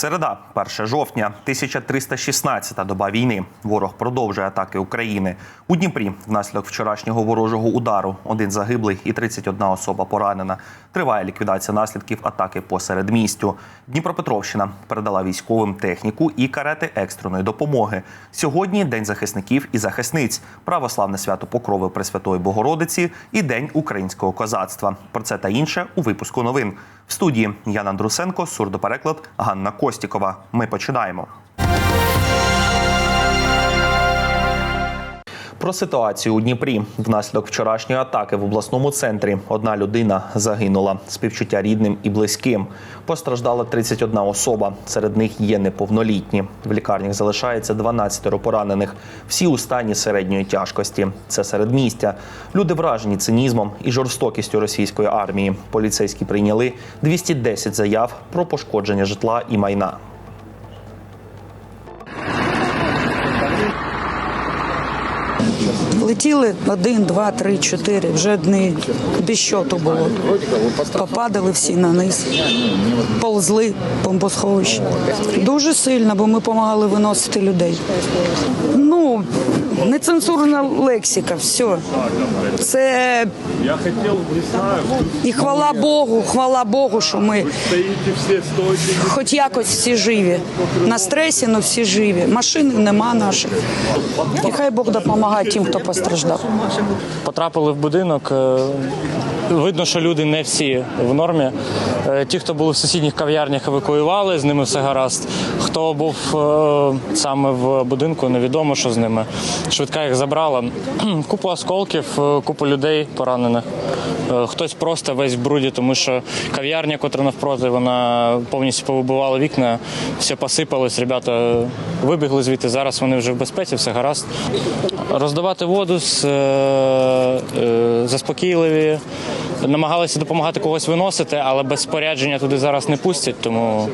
Середа, 1 жовтня, 1316-та доба війни. Ворог продовжує атаки України. У Дніпрі внаслідок вчорашнього ворожого удару один загиблий і 31 особа поранена. Триває ліквідація наслідків атаки по середмістю. Дніпропетровщина передала військовим техніку і карети екстреної допомоги. Сьогодні день захисників і захисниць, православне свято Покрови Пресвятої Богородиці і День українського козацтва. Про це та інше у випуску новин. В студії Яна Андрусенко, сурдопереклад Ганна Костікова. Ми починаємо. Про ситуацію у Дніпрі внаслідок вчорашньої атаки в обласному центрі одна людина загинула. Співчуття рідним і близьким. Постраждала 31 особа. Серед них є неповнолітні. В лікарнях залишається 12 поранених. Всі у стані середньої тяжкості. Це середмістя. Люди вражені цинізмом і жорстокістю російської армії. Поліцейські прийняли 210 заяв про пошкодження житла і майна. Летіли один, два, три, чотири. Вже дні без щоту було. Попадали всі на низ, ползли бомбосховище. Дуже сильно, бо ми допомагали виносити людей. Ну, нецензурна лексика, все. Це і хвала Богу, хвала Богу, що ми хоч якось всі живі. На стресі, але всі живі. Машин нема наших. І хай Бог допомагає тим, хто постраждав. Потрапили в будинок. Видно, що люди не всі в нормі. Е, Ті, хто були в сусідніх кав'ярнях, евакуювали, з ними все гаразд. Хто був е, саме в будинку, невідомо, що з ними. Швидка їх забрала. Купу осколків, е, купу людей поранених. Е, Хтось просто весь в бруді, тому що кав'ярня, котра навпроти, вона повністю повибивала вікна, все посипалось. Ребята вибігли звідти. Зараз вони вже в безпеці, все гаразд. Роздавати воду з, е, е, заспокійливі. Намагалися допомагати когось виносити, але без спорядження туди зараз не пустять. Тому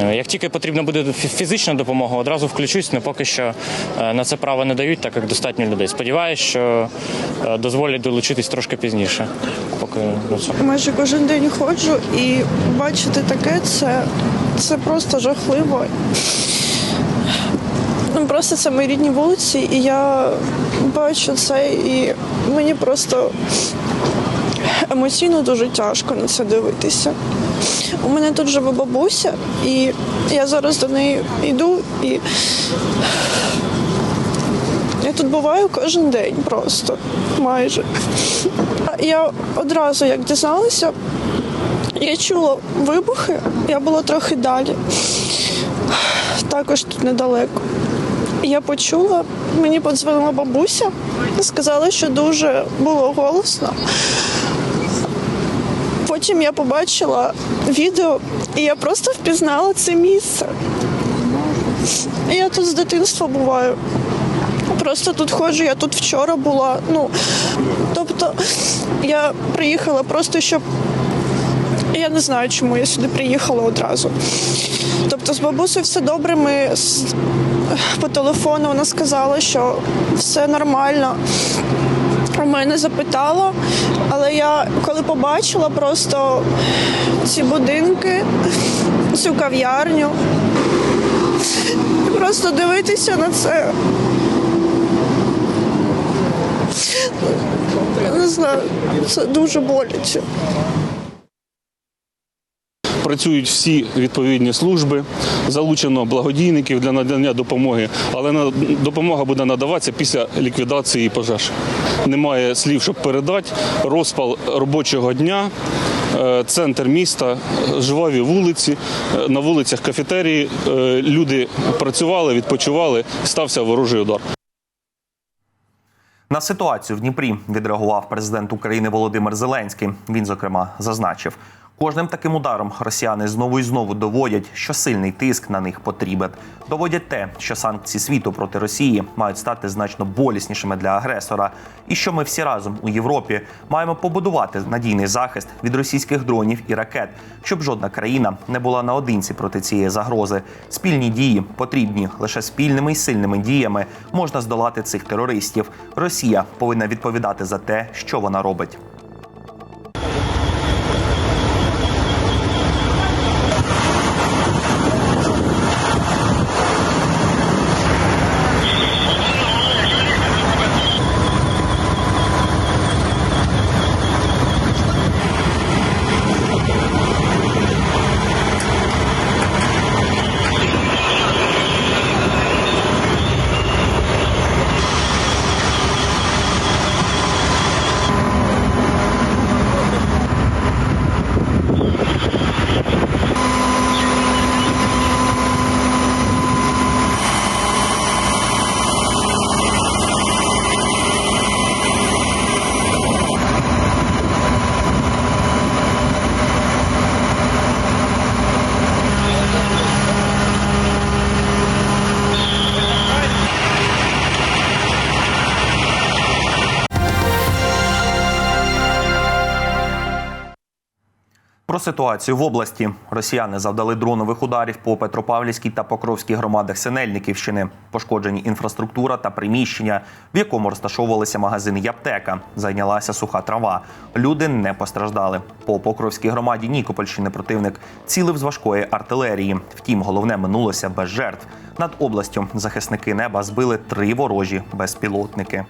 е, як тільки потрібна буде фізична допомога, одразу включусь. але поки що е, на це право не дають, так як достатньо людей. Сподіваюсь, що е, дозволять долучитись трошки пізніше. Поки майже кожен день ходжу і бачити таке це, це просто жахливо. Ну, Просто це мої рідні вулиці, і я бачу це, і мені просто емоційно дуже тяжко на це дивитися. У мене тут живе бабуся, і я зараз до неї йду і я тут буваю кожен день просто майже. Я одразу як дізналася, я чула вибухи, я була трохи далі, також тут недалеко. Я почула, мені подзвонила бабуся, сказала, що дуже було голосно. Потім я побачила відео, і я просто впізнала це місце. Я тут з дитинства буваю. Просто тут ходжу, я тут вчора була. Ну, тобто я приїхала просто щоб. Я не знаю, чому я сюди приїхала одразу. Тобто з бабусею все добре. Ми по телефону вона сказала, що все нормально. У мене запитала, але я коли побачила просто ці будинки, цю кав'ярню, просто дивитися на це. Не знаю, це дуже боляче. Працюють всі відповідні служби, залучено благодійників для надання допомоги, але допомога буде надаватися після ліквідації пожеж. Немає слів, щоб передати. Розпал робочого дня, е, центр міста, жваві вулиці. Е, На вулицях кафетерії е, люди працювали, відпочивали, стався ворожий удар. На ситуацію в Дніпрі відреагував президент України Володимир Зеленський. Він, зокрема, зазначив, кожним таким ударом росіяни знову і знову доводять, що сильний тиск на них потрібен. Доводять те, що санкції світу проти Росії мають стати значно боліснішими для агресора, і що ми всі разом у Європі маємо побудувати надійний захист від російських дронів і ракет, щоб жодна країна не була наодинці проти цієї загрози. Спільні дії потрібні лише спільними і сильними діями можна здолати цих терористів. Росія повинна відповідати за те, що вона робить. Ситуацію в області росіяни завдали дронових ударів по Петропавлівській та Покровській громадах Синельниківщини. Пошкоджені інфраструктура та приміщення, в якому розташовувалися магазини і аптека. Зайнялася суха трава. Люди не постраждали. По Покровській громаді Нікопольщини противник цілив з важкої артилерії. Втім, головне минулося без жертв. Над областю захисники неба збили три ворожі безпілотники.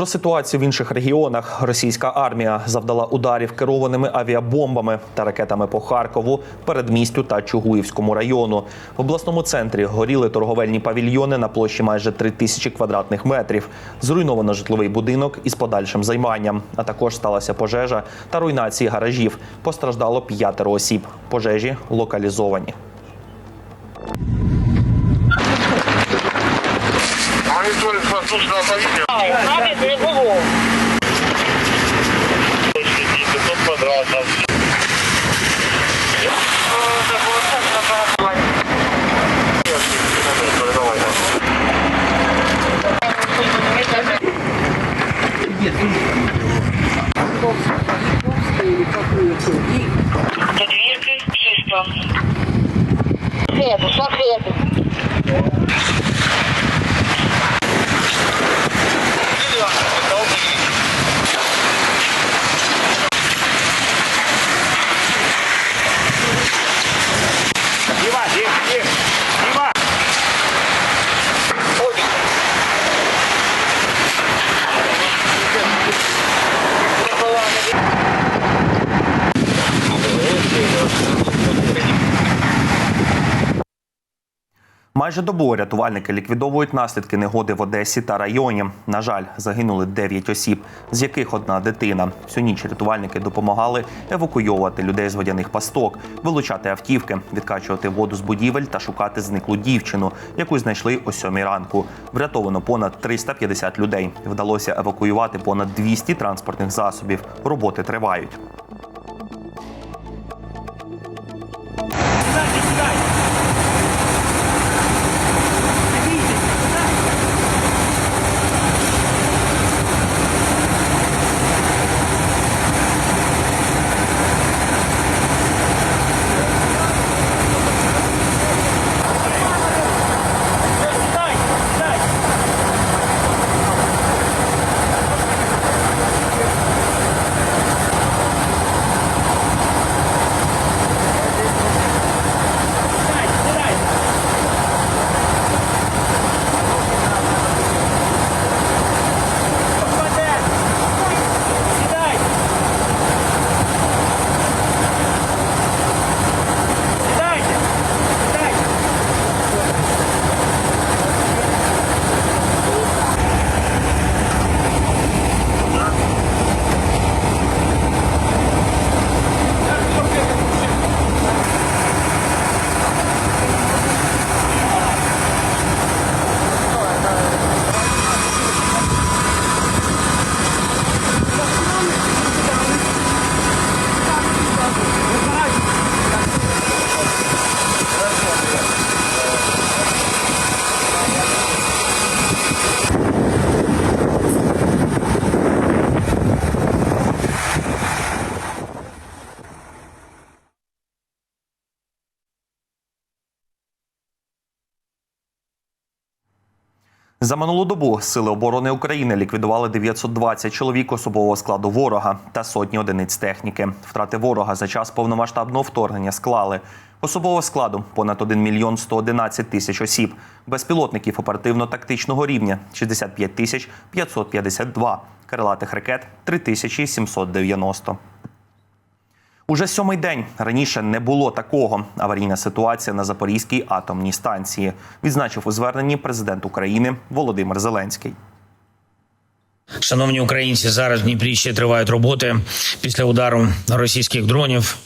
Про ситуацію в інших регіонах російська армія завдала ударів керованими авіабомбами та ракетами по Харкову, передмістю та Чугуївському району. В обласному центрі горіли торговельні павільйони на площі майже 3 тисячі квадратних метрів. Зруйновано житловий будинок із подальшим займанням. А також сталася пожежа та руйнації гаражів. Постраждало п'ятеро осіб. Пожежі локалізовані. Моніторинг воздушного повітря. Навіть не було. Точно 500 квадратів. Подвірки, чисто. Шахеди, шахеди. Майже добу рятувальники ліквідовують наслідки негоди в Одесі та районі. На жаль, загинули 9 осіб, з яких одна дитина. Всю ніч рятувальники допомагали евакуйовувати людей з водяних пасток, вилучати автівки, відкачувати воду з будівель та шукати зниклу дівчину, яку знайшли о сьомій ранку. Врятовано понад 350 людей. Вдалося евакуювати понад 200 транспортних засобів. Роботи тривають. За минулу добу сили оборони України ліквідували 920 чоловік особового складу ворога та сотні одиниць техніки. Втрати ворога за час повномасштабного вторгнення склали особового складу понад 1 мільйон 111 тисяч осіб, безпілотників оперативно-тактичного рівня 65 тисяч 552, крилатих ракет 3790. Уже сьомий день раніше не було такого. Аварійна ситуація на Запорізькій атомній станції відзначив у зверненні президент України Володимир Зеленський. Шановні українці, зараз в Дніпрі ще тривають роботи після удару російських дронів.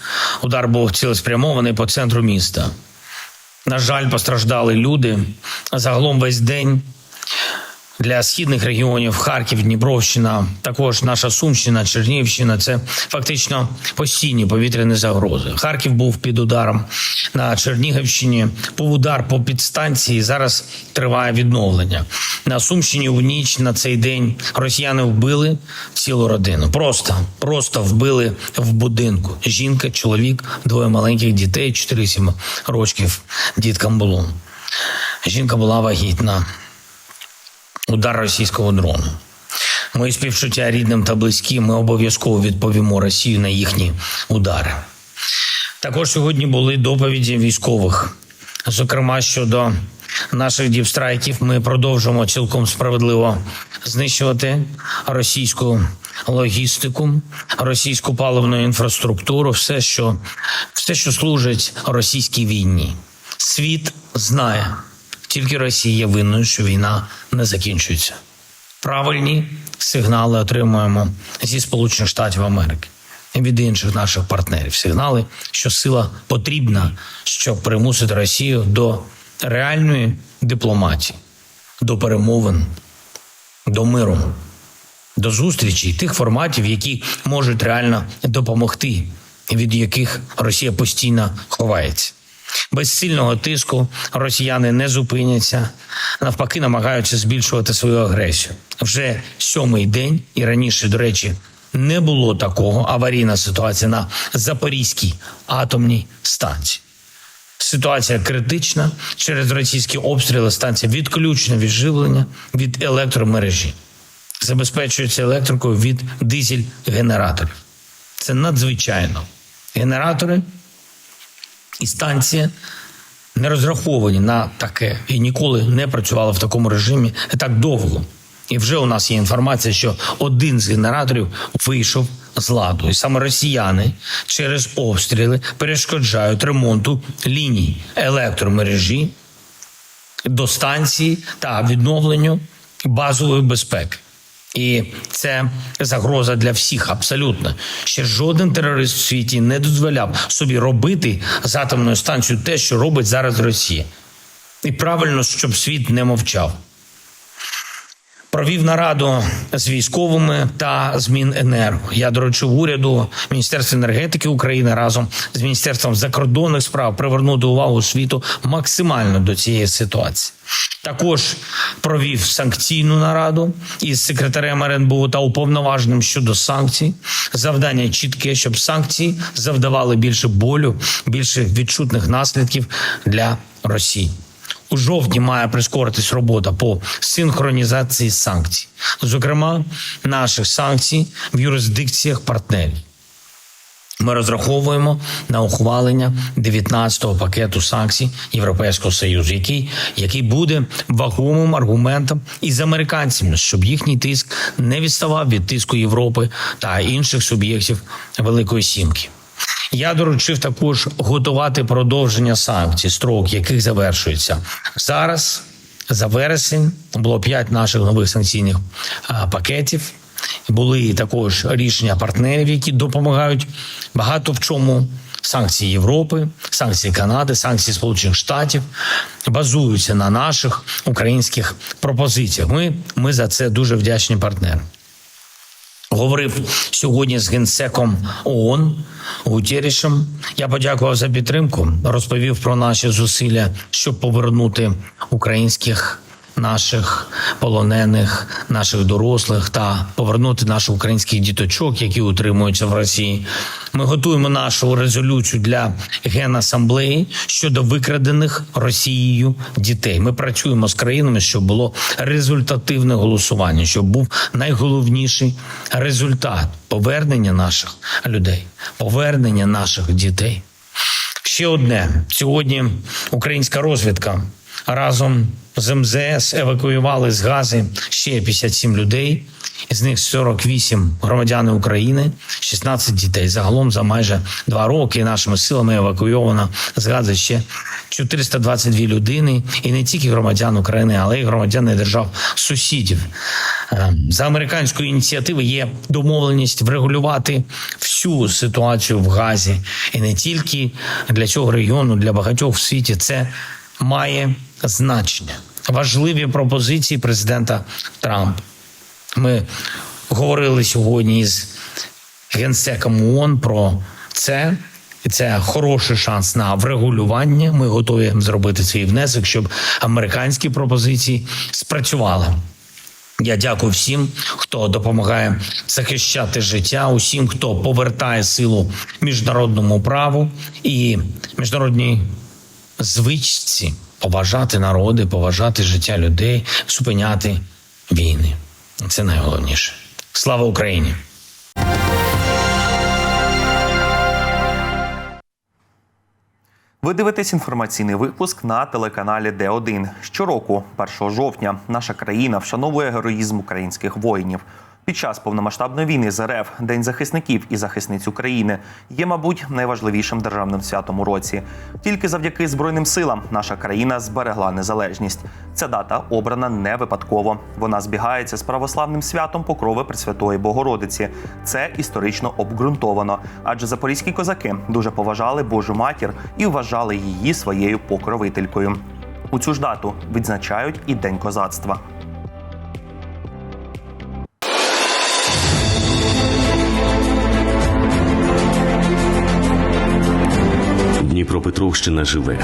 Удар був цілеспрямований по центру міста. На жаль, постраждали люди. Загалом весь день Для східних регіонів Харків, Дніпровщина, також наша Сумщина, Чернігівщина це фактично постійні повітряні загрози. Харків був під ударом на Чернігівщині. Був удар по підстанції. Зараз триває відновлення. На Сумщині в ніч на цей день росіяни вбили цілу родину. Просто, просто вбили в будинку. Жінка, чоловік, двоє маленьких дітей, 4-7 років діткам було. Жінка була вагітна удар російського дрону. Мої співчуття рідним та близьким. Ми обов'язково відповімо Росію на їхні удари. Також сьогодні були доповіді військових. Зокрема, щодо наших дівстрайків, ми продовжуємо цілком справедливо знищувати російську логістику, російську паливну інфраструктуру, все, що, все, що служить російській війні. Світ знає, тільки Росія є винною, що війна не закінчується. Правильні сигнали отримуємо зі Сполучених Штатів Америки і від інших наших партнерів. Сигнали, що сила потрібна, щоб примусити Росію до реальної дипломатії, до перемовин, до миру, до зустрічі тих форматів, які можуть реально допомогти, від яких Росія постійно ховається. Без сильного тиску росіяни не зупиняться, навпаки, намагаються збільшувати свою агресію. Вже сьомий день і раніше, до речі, не було такого аварійна ситуація на Запорізькій атомній станції. Ситуація критична через російські обстріли. Станція відключена від живлення від електромережі, забезпечується електрикою від дизель-генераторів. Це надзвичайно. Генератори і не розраховані на таке і ніколи не працювали в такому режимі так довго. І вже у нас є інформація, що один з генераторів вийшов з ладу, і саме росіяни через обстріли перешкоджають ремонту ліній електромережі до станції та відновленню базової безпеки. І це загроза для всіх абсолютно. Ще жоден терорист в світі не дозволяв собі робити з атомною станцією те, що робить зараз Росія. І правильно, щоб світ не мовчав. Провів нараду з військовими та з Міненерго. Я доручив уряду Міністерства енергетики України разом з Міністерством закордонних справ привернути увагу світу максимально до цієї ситуації. Також провів санкційну нараду із секретарем РНБО та уповноваженим щодо санкцій. Завдання чітке, щоб санкції завдавали більше болю, більше відчутних наслідків для Росії. У жовтні має прискоритись робота по синхронізації санкцій, зокрема наших санкцій в юрисдикціях партнерів. Ми розраховуємо на ухвалення 19-го пакету санкцій Європейського союзу, який, який буде вагомим аргументом із американцями, щоб їхній тиск не відставав від тиску Європи та інших суб'єктів Великої Сімки. Я доручив також готувати продовження санкцій, строк яких завершується зараз. За вересень було п'ять наших нових санкційних пакетів. Були також рішення партнерів, які допомагають багато в чому. Санкції Європи, санкції Канади, санкції Сполучених Штатів базуються на наших українських пропозиціях. Ми, ми за це дуже вдячні партнерам. Говорив сьогодні з генсеком ООН Гутєрішем. Я подякував за підтримку. Розповів про наші зусилля, щоб повернути українських наших полонених, наших дорослих та повернути наших українських діточок, які утримуються в Росії. Ми готуємо нашу резолюцію для генасамблеї щодо викрадених Росією дітей. Ми працюємо з країнами, щоб було результативне голосування, щоб був найголовніший результат повернення наших людей, повернення наших дітей. Ще одне сьогодні українська розвідка разом з МЗС евакуювали з Гази ще 57 людей. Із них 48 громадяни України, 16 дітей. Загалом за майже два роки нашими силами евакуйовано з Гази ще 422 людини, і не тільки громадян України, але й громадяни держав сусідів. Е, За американської ініціативи є домовленість врегулювати всю ситуацію в Газі, і не тільки для цього регіону, для багатьох в світі це має значення. важливі пропозиції президента Трампа. Ми говорили сьогодні з генсеком ООН про це. І це хороший шанс на врегулювання. Ми готові зробити свій внесок, щоб американські пропозиції спрацювали. Я дякую всім, хто допомагає захищати життя, усім, хто повертає силу міжнародному праву і міжнародній звичці поважати народи, поважати життя людей, зупиняти війни. Це найголовніше. Слава Україні! Ви дивитесь інформаційний випуск на телеканалі Д1. Щороку, 1 жовтня, наша країна вшановує героїзм українських воїнів. Під час повномасштабної війни з РФ День захисників і захисниць України є, мабуть, найважливішим державним святом у році. Тільки завдяки збройним силам наша країна зберегла незалежність. Ця дата обрана не випадково. Вона збігається з православним святом Покрови Пресвятої Богородиці. Це історично обґрунтовано, адже запорізькі козаки дуже поважали Божу матір і вважали її своєю покровителькою. У цю ж дату відзначають і День козацтва. Дніпропетровщина живе,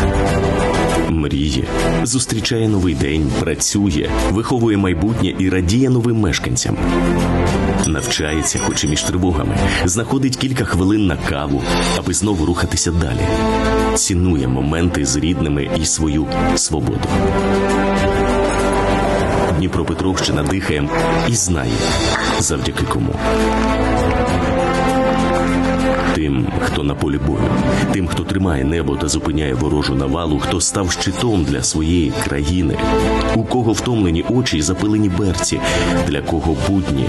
мріє, зустрічає новий день, працює, виховує майбутнє і радіє новим мешканцям. Навчається, хоч і між тривогами, знаходить кілька хвилин на каву, аби знову рухатися далі. Цінує моменти з рідними і свою свободу. Дніпропетровщина дихає і знає, завдяки кому. Тим, хто на полі бою, тим, хто тримає небо та зупиняє ворожу навалу, хто став щитом для своєї країни, у кого втомлені очі й запилені берці, для кого будні,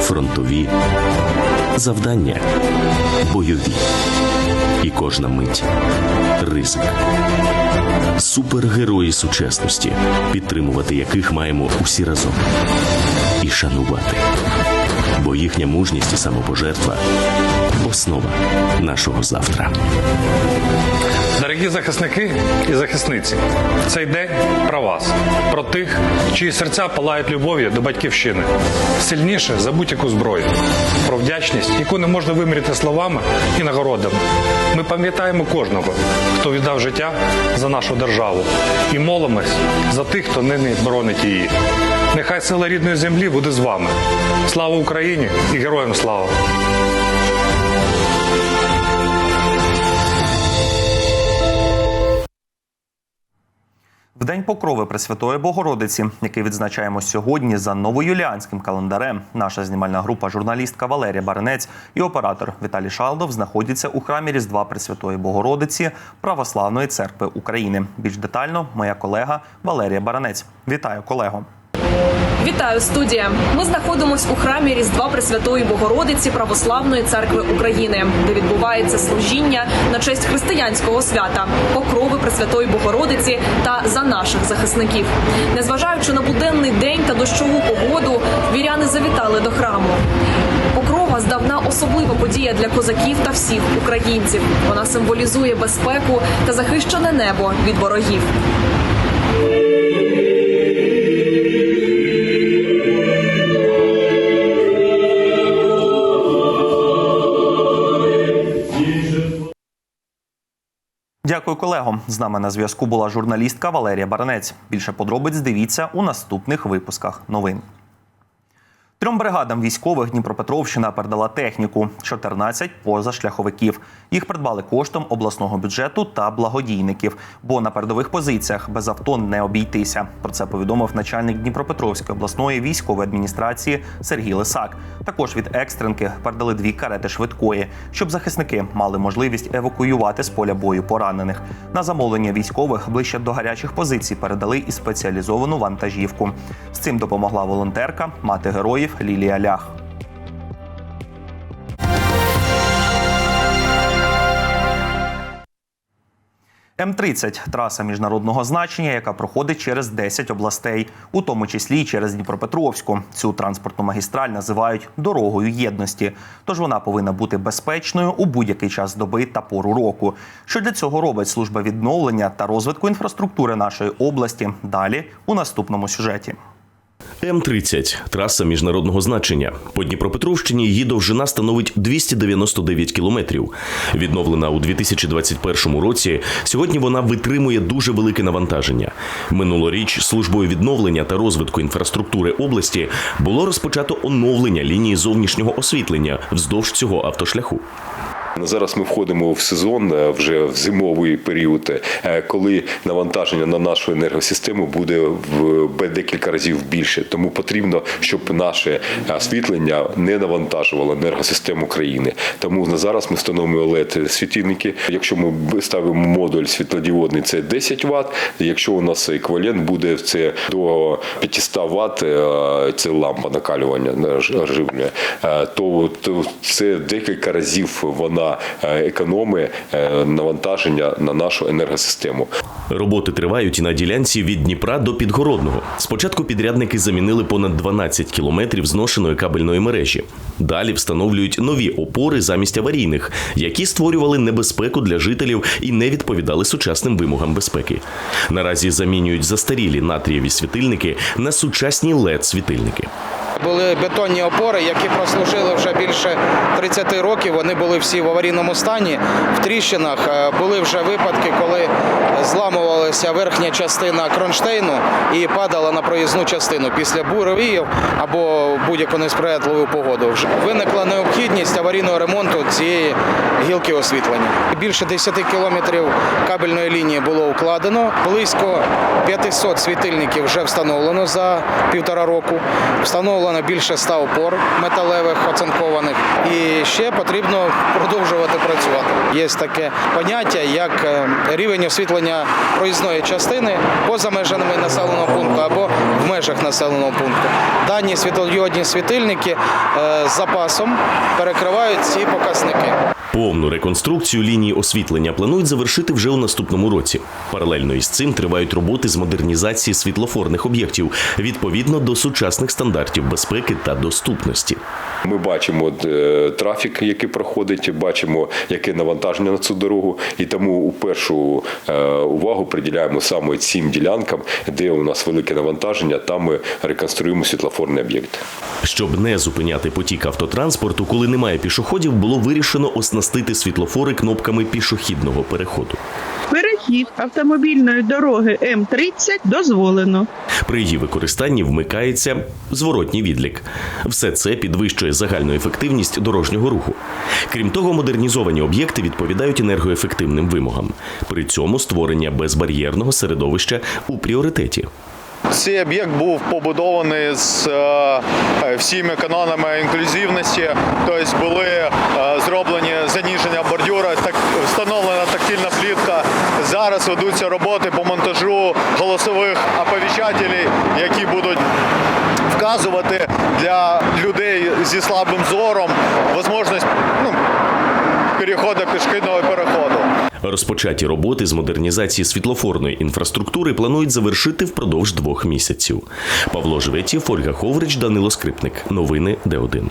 фронтові, завдання бойові. І кожна мить ризик. Супергерої сучасності, підтримувати яких маємо усі разом і шанувати. Бо їхня мужність і самопожертва основа нашого завтра. Дорогі захисники і захисниці, цей день про вас, про тих, чиї серця палають любов'ю до батьківщини. Сильніше за будь-яку зброю, про вдячність, яку не можна виміряти словами і нагородами. Ми пам'ятаємо кожного, хто віддав життя за нашу державу, і молимось за тих, хто нині боронить її. Нехай сила рідної землі буде з вами. Слава Україні і героям слава! День Покрови Пресвятої Богородиці, який відзначаємо сьогодні за новоюліанським календарем, наша знімальна група журналістка Валерія Баранець і оператор Віталій Шалдов знаходяться у храмі Різдва Пресвятої Богородиці Православної церкви України. Більш детально моя колега Валерія Баранець. Вітаю, колего. Вітаю, студія. Ми знаходимось у храмі Різдва Пресвятої Богородиці Православної церкви України, де відбувається служіння на честь християнського свята Покрови Пресвятої Богородиці та за наших захисників. Незважаючи на буденний день та дощову погоду, віряни завітали до храму. Покрова здавна особлива подія для козаків та всіх українців. Вона символізує безпеку та захищене небо від ворогів. Дякую, колего. З нами на зв'язку була журналістка Валерія Баранець. Більше подробиць дивіться у наступних випусках новин. Трьом бригадам військових Дніпропетровщина передала техніку 14 позашляховиків. Їх придбали коштом обласного бюджету та благодійників, бо на передових позиціях без авто не обійтися. Про це повідомив начальник Дніпропетровської обласної військової адміністрації Сергій Лисак. Також від екстренки передали дві карети швидкої, щоб захисники мали можливість евакуювати з поля бою поранених. На замовлення військових ближче до гарячих позицій передали і спеціалізовану вантажівку. З цим допомогла волонтерка, мати героїв Лілія Лях. М-30 – траса міжнародного значення, яка проходить через 10 областей, у тому числі й через Дніпропетровську. Цю транспортну магістраль називають дорогою єдності. Тож вона повинна бути безпечною у будь-який час доби та пору року. Що для цього робить служба відновлення та розвитку інфраструктури нашої області? Далі у наступному сюжеті. М-30 – траса міжнародного значення. По Дніпропетровщині її довжина становить 299 кілометрів. Відновлена у 2021 році, сьогодні вона витримує дуже велике навантаження. Минулоріч службою відновлення та розвитку інфраструктури області було розпочато оновлення лінії зовнішнього освітлення вздовж цього автошляху. Зараз ми входимо в сезон е, вже в зимовий період, е, коли навантаження на нашу енергосистему буде в декілька разів більше. Тому потрібно, щоб наше освітлення не навантажувало енергосистему країни. Тому на зараз ми встановлюємо led світильники. Якщо ми ставимо модуль світлодіодний, це 10 Вт. Якщо у нас еквівалент буде це до 500 Вт, е, це лампа накалювання ж- оживлення, то, то це декілька разів вона е, економить е, навантаження на нашу енергосистему. Роботи тривають і на ділянці від Дніпра до Підгородного. Спочатку підрядники замінили понад 12 кілометрів зношеної кабельної мережі. Далі встановлюють нові опори замість аварійних, які створювали небезпеку для жителів і не відповідали сучасним вимогам безпеки. Наразі замінюють застарілі натрієві світильники на сучасні led світильники. Були бетонні опори, які прослужили вже більше 30 років. Вони були всі в аварійному стані, в тріщинах. Е, Були вже випадки, коли зламувалася верхня частина кронштейну і падала на проїзну частину після буревіїв або будь-яку несприятливу погоду. Вже Виникла необхідність аварійного ремонту цієї гілки освітлення. Більше 10 кілометрів кабельної лінії було укладено. Близько 500 світильників вже встановлено за півтора року. Встановлено більше 100 опор металевих оцинкованих. І ще потрібно продовжувати працювати. Є таке поняття, як е, рівень освітлення проїзної частини поза межами населеного пункту або в межах населеного пункту. Дані світлодіодні світильники е, з запасом перекривають ці показники. Повну реконструкцію лінії освітлення планують завершити вже у наступному році. Паралельно із цим тривають роботи з модернізації світлофорних об'єктів відповідно до сучасних стандартів безпеки та доступності. Ми бачимо е, трафік, який проходить, бачимо, яке навантаження на цю дорогу, і тому у першу е, увагу приділяємо саме цим ділянкам, де у нас велике навантаження. Там ми реконструюємо світлофорний об'єкт. Щоб не зупиняти потік автотранспорту, коли немає пішоходів, було вирішено оснастити світлофори кнопками пішохідного переходу. Перехід автомобільної дороги М30 дозволено. При її використанні вмикається зворотній відлік. Все це підвищує загальну ефективність дорожнього руху. Крім того, модернізовані об'єкти відповідають енергоефективним вимогам. При цьому створення безбар'єрного середовища у пріоритеті. Цей об'єкт був побудований з е, всіми канонами інклюзивності, тобто були е, зроблені заніження бордюра, так встановлена тактильна плітка. Зараз ведуться роботи по монтажу голосових оповіщателів, які будуть вказувати для людей зі слабим зором можливість ну, переходу пішохідного переходу. Розпочаті роботи з модернізації світлофорної інфраструктури планують завершити впродовж двох місяців. Павло Жветів, Ольга Ховрич, Данило Скрипник. Новини Д1.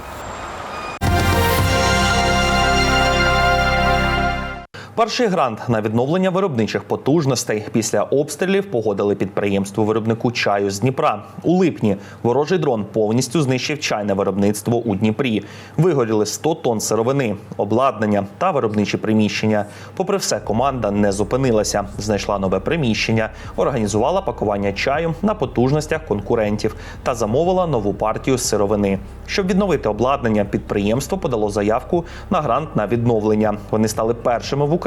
Перший грант на відновлення виробничих потужностей після обстрілів погодили підприємству виробнику чаю з Дніпра. У липні ворожий дрон повністю знищив чайне виробництво у Дніпрі. Вигоріли 100 тонн сировини, обладнання та виробничі приміщення. Попри все, команда не зупинилася. Знайшла нове приміщення, організувала пакування чаю на потужностях конкурентів та замовила нову партію сировини. Щоб відновити обладнання, підприємство подало заявку на грант на відновлення. Вони стали першими в Україні.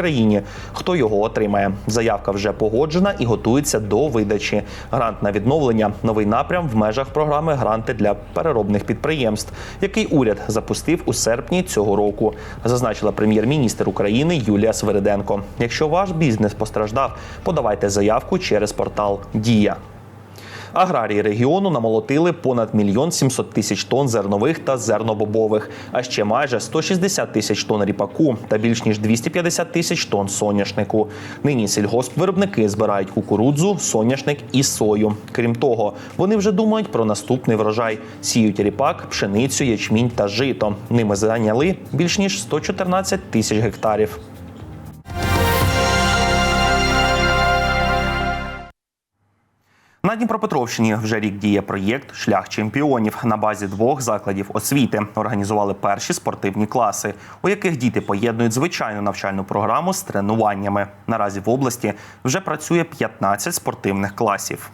Хто його отримає? Заявка вже погоджена і готується до видачі. Грант на відновлення новий напрям в межах програми Гранти для переробних підприємств, який уряд запустив у серпні цього року. Зазначила прем'єр-міністр України Юлія Свириденко. Якщо ваш бізнес постраждав, подавайте заявку через портал Дія. Аграрії регіону намолотили понад мільйон 700 тисяч тонн зернових та зернобобових, а ще майже 160 тисяч тонн ріпаку та більш ніж 250 тисяч тонн соняшнику. Нині сільгоспвиробники збирають кукурудзу, соняшник і сою. Крім того, вони вже думають про наступний врожай: сіють ріпак, пшеницю, ячмінь та жито. Ними зайняли більш ніж 114 тисяч гектарів. На Дніпропетровщині вже рік діє проєкт Шлях чемпіонів. На базі двох закладів освіти організували перші спортивні класи, у яких діти поєднують звичайну навчальну програму з тренуваннями. Наразі в області вже працює 15 спортивних класів.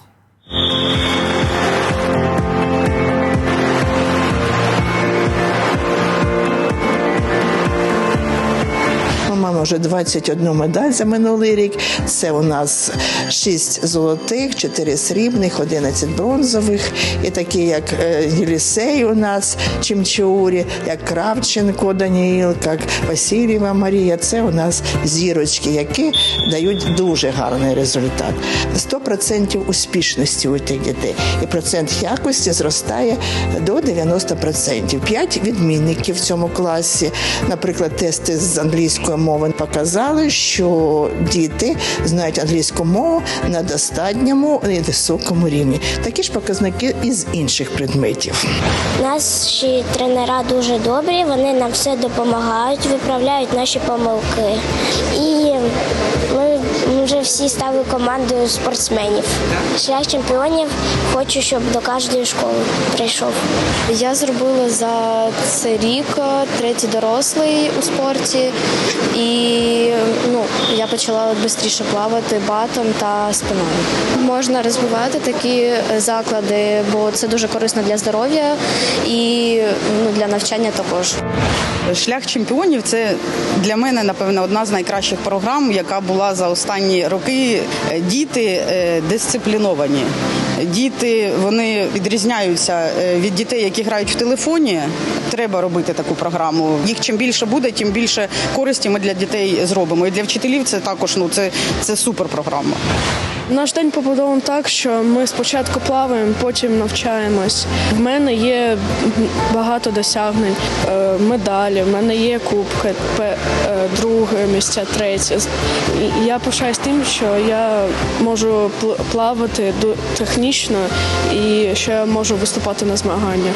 Маємо вже 21 медаль за минулий рік. Це у нас 6 золотих, 4 срібних, 11 бронзових. І такі, як е, Єлісей у нас, Чимчаурі, як Кравченко Даніїл, як Васильєва Марія. Це у нас зірочки, які дають дуже гарний результат. 100% успішності у тих дітей. І процент якості зростає до 90%. 5 відмінників в цьому класі. Наприклад, тести з англійської мови показали, що діти знають англійську мову на достатньому і високому рівні. Такі ж показники і з інших предметів. Наші тренера дуже добрі, вони нам все допомагають, виправляють наші помилки. І всі стали командою спортсменів. Шлях чемпіонів хочу, щоб до кожної школи прийшов. Я зробила за цей рік е, третій дорослий у спорті, і ну, я почала швидше плавати батом та спиною. Можна розвивати такі заклади, бо це дуже корисно для здоров'я і ну, для навчання також. Шлях чемпіонів це для мене, напевно, одна з найкращих програм, яка була за останні роки. Е, Діти е, дисципліновані. Діти вони відрізняються е, від дітей, які грають в телефоні. Треба робити таку програму. Їх чим більше буде, тим більше користі ми для дітей зробимо. І для вчителів це також ну це, це супер програма. Наш день побудований так, що ми спочатку плаваємо, потім навчаємось. В мене є багато досягнень, е, медалі, в мене є кубки, е, друге місця, третє. Я пишаюсь тим, що я можу пл- плавати технічно і що я можу виступати на змаганнях.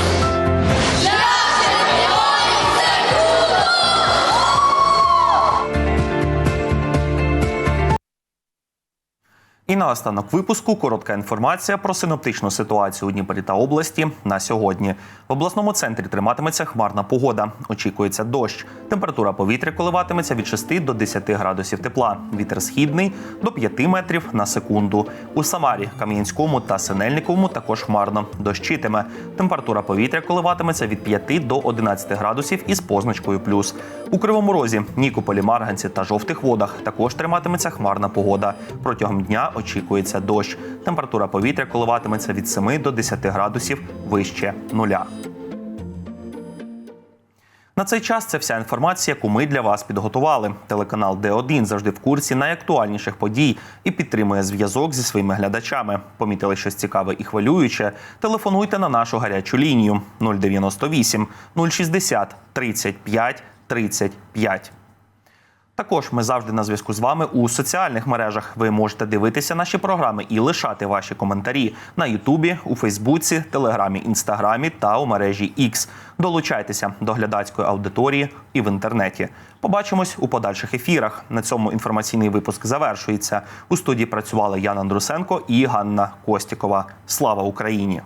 І наостанок випуску коротка інформація про синоптичну ситуацію у Дніпрі та області на сьогодні. В обласному центрі триматиметься хмарна погода. Очікується дощ. Температура повітря коливатиметься від 6 до 10 градусів тепла. Вітер східний до 5 метрів на секунду. У Самарі, Кам'янському та Синельниковому також хмарно. Дощитиме. Температура повітря коливатиметься від 5 до 11 градусів із позначкою плюс. У Кривому Розі, Нікополі, Марганці та жовтих водах також триматиметься хмарна погода. Протягом дня очікується дощ. Температура повітря коливатиметься від 7 до 10 градусів вище нуля. На цей час це вся інформація, яку ми для вас підготували. Телеканал Д1 завжди в курсі найактуальніших подій і підтримує зв'язок зі своїми глядачами. Помітили щось цікаве і хвилююче? Телефонуйте на нашу гарячу лінію 098 060 35 35. Також ми завжди на зв'язку з вами у соціальних мережах. Ви можете дивитися наші програми і лишати ваші коментарі на Ютубі, у Фейсбуці, Телеграмі, Інстаграмі та у мережі X. Долучайтеся до глядацької аудиторії і в інтернеті. Побачимось у подальших ефірах. На цьому інформаційний випуск завершується. У студії працювали Яна Андрусенко і Ганна Костікова. Слава Україні!